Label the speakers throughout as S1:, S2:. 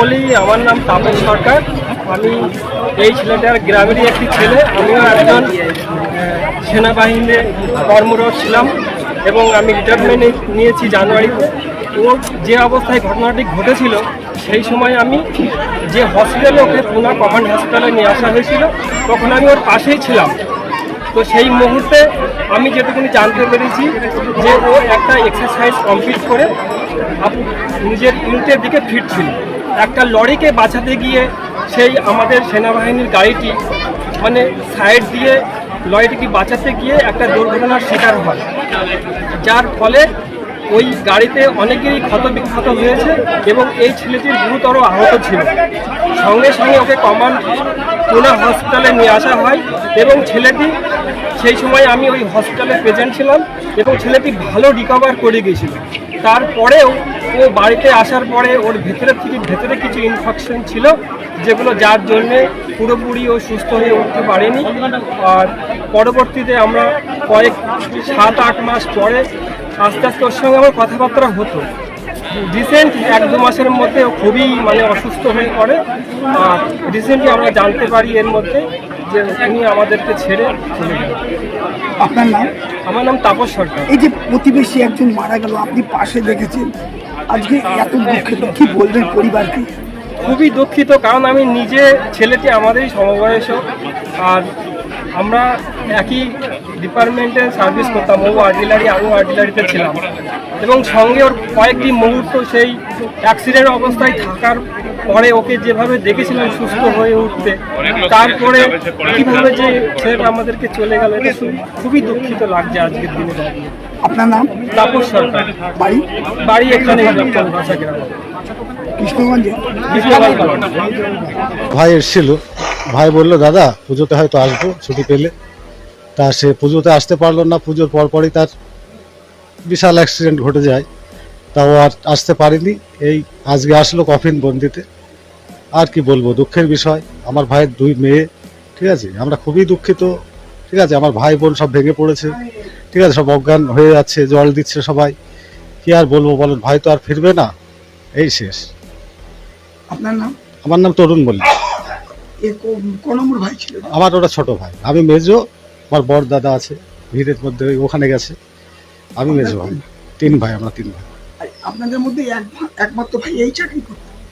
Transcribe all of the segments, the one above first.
S1: বলি, আমার নাম তাপস সরকার। আমি এই ছেলেটার গ্রামেরই একটি ছেলে। আমিও একজন সেনাবাহিনীতে কর্মরত ছিলাম এবং আমি রিটায়ারমেন্ট নিয়েছি জানুয়ারিতে। ও যে অবস্থায় ঘটনাটি ঘটেছিল, সেই সময় আমি যে হসপিটালে ওকে পুনা কমান্ড হসপিটালে নিয়ে আসা হয়েছিল, তখন আমি ওর পাশেই ছিলাম। তো সেই মুহূর্তে আমি যেটুকুনি জানতে পেরেছি যে ও একটা এক্সারসাইজ কমপ্লিট করে নিজের ইউনিটের দিকে ফিরছিল একটা লরিকে বাঁচাতে গিয়ে সেই আমাদের সেনাবাহিনীর গাড়িটি মানে সাইড দিয়ে লরিটিকে বাঁচাতে গিয়ে একটা দুর্ঘটনার শিকার হয়। যার ফলে ওই গাড়িতে অনেকেরই ক্ষতবিক্ষত হয়েছে এবং এই ছেলেটির গুরুতর আহত ছিল। সঙ্গে সঙ্গে ওকে কমান্ড পুনা হসপিটালে নিয়ে আসা হয় এবং ছেলেটি, সেই সময় আমি ওই হসপিটালে প্রেজেন্ট ছিলাম এবং ছেলেটি ভালো রিকভার করে গিয়েছিল। তারপরেও ও বাড়িতে আসার পরে ওর ভেতরে থেকে ভেতরে কিছু ইনফেকশন ছিল, যেগুলো যার জন্যে পুরোপুরি ও সুস্থ হয়ে উঠতে পারেনি। আর পরবর্তীতে আমরা কয়েক সাত, আট মাস পরে আস্তে আস্তে ওর সঙ্গে আমার কথাবার্তা হতো। রিসেন্ট এক দু মাসের মধ্যে খুবই মানে অসুস্থ হয়ে পড়ে। আর রিসেন্টলি আমরা জানতে পারি এর মধ্যে যে উনি আমাদেরকে ছেড়ে চলে গেলেন।
S2: আপনার নাম?
S1: আমার নাম তাপস সরকার।
S2: এই যে প্রতিবেশী একজন মারা গেল আপনি পাশে দেখেছেন। আজকে এত দুঃখিত কি বলবেন পরিবারকে?
S1: খুবই দুঃখিত কারণ আমি নিজে ছেলেটি আমাদেরই সমবয়স। আর আমরা একই ডিপার্টমেন্টে সার্ভিস করতাম ও আর্টিলারি আমিও আর্টিলারিতে ছিলাম। এবং সঙ্গে ওর কয়েকটি মুহূর্ত সেই অ্যাক্সিডেন্ট অবস্থায় থাকার পরে ওকে যেভাবে দেখেছিলাম সুস্থ হয়ে উঠতে তারপরে কীভাবে যে ছেলেটা আমাদেরকে চলে গেল এটা খুবই দুঃখিত লাগছে আজকের দিনে। দাঁড়িয়ে
S2: আপনার নাম?
S1: তাপস সরকার।
S2: বাড়ি?
S1: বাড়ি এখানে ভাষা গ্রাম।
S2: কৃষ্ণগঞ্জে?
S3: ভাই এসেছিল। ভাই বলল দাদা পুজোতে হয়তো আসব ছুটি পেলে। তা সে পুজোতে আসতে পারল না। পুজোর পরপরই তার বিশাল অ্যাক্সিডেন্ট ঘটে যায়। তাও আর আসতে পারিনি। এই আজকে আসলো কফিন বন্দিতে। আর কি বলব দুঃখের বিষয়। আমার ভাইয়ের দুই মেয়ে ঠিক আছে? আমরা খুবই দুঃখিত ঠিক আছে? আমার ভাই বোন সব ভেঙে পড়েছে ঠিক আছে? সব অজ্ঞান হয়ে যাচ্ছে জল দিচ্ছে সবাই। কি আর বলব বলেন ভাই তো আর ফিরবে না। এই শেষ।
S2: আপনার নাম?
S3: আমার নাম তরুণ
S2: নম্বর ভাই ছিল?
S3: আমার ওটা ছোট ভাই। আমি মেজো আমার বড় দাদা আছে ভিড়ের মধ্যে ওখানে গেছে। আমি মেজো ভাই তিন ভাই আমরা তিন ভাই।
S2: আপনাদের মধ্যে একমাত্র ভাই এই চাকরি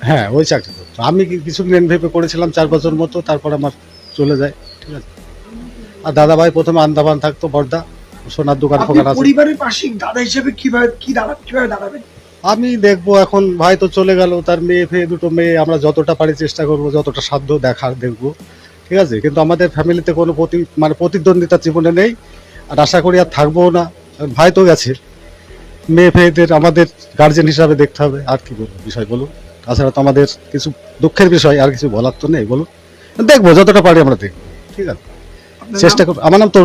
S3: হ্যাঁ ওই চাকরি আমি কি- কিছুদিন এনভেপে করেছিলাম চার বছর মতো তারপর আমার চলে যায় ঠিক আছে? আর দাদা ভাই প্রথমে আন্দামান থাকতো বর্দা সোনার দোকান ফোকান আছে
S2: পরিবারের পাশে দাদা হিসেবে কীভাবে কি দাঁড়া কীভাবে দাঁড়াবেন?
S3: আমি দেখব এখন ভাই তো চলে গেল তার মেয়ে ফেয়ে দুটো মেয়ে আমরা যতটা পারি চেষ্টা করব যতটা সাধ্য দেখার দেখব ঠিক আছে? কিন্তু আমাদের ফ্যামিলিতে কোনো প্রতি মানে প্রতিদ্বন্দ্বিতা জীবনে নেই আর আশা করি আর থাকবোও না ভাই তো গেছে। মেয়ে ফেয়েদের আমাদের গার্জেন হিসাবে দেখতে হবে আর কি বলব বিষয় বলুন। তাছাড়া তো আমাদের কিছু দুঃখের বিষয় আর কিছু বলার তো নেই বলুন। দেখব যতটা পারি আমরা দেখব। ঠিক আছে। চেষ্টা করব। আমার নাম তরুণ।